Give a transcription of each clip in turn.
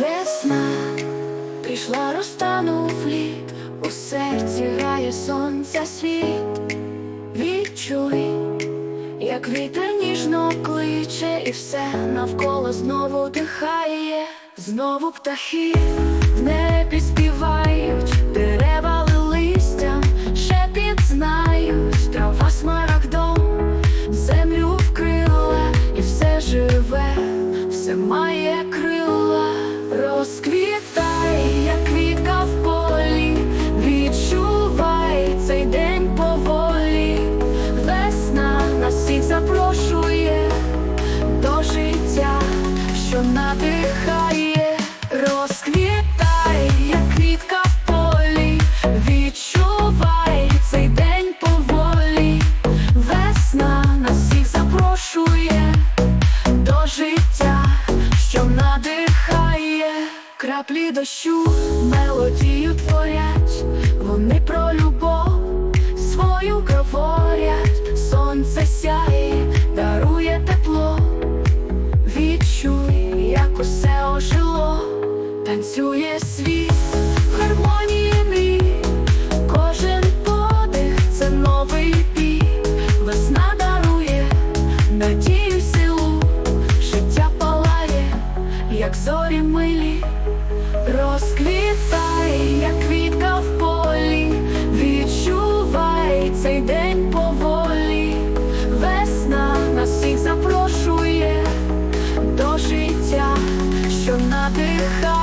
Весна прийшла, розтанув лід, у серці грає сонця світ. Відчуй, як вітер ніжно кличе, і все навколо знову дихає, знову птахи в небі співають, дерева листям, шепіт знають, трава смарагдом, землю вкрила, і все живе, все має запрошує до життя, що надихає, краплі дощу, мелодію творять, вони про любов свою говорять, сонце сяє, дарує тепло, відчуй, як усе ожило, танцює світ надію, силу, життя палає, як зорі милі, розквітай, як квітка в полі, відчувай цей день поволі, весна нас всіх запрошує до життя, що надихає.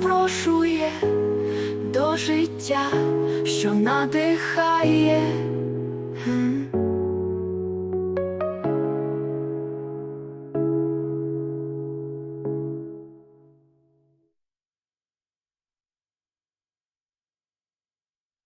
Запрошує до життя, що надихає.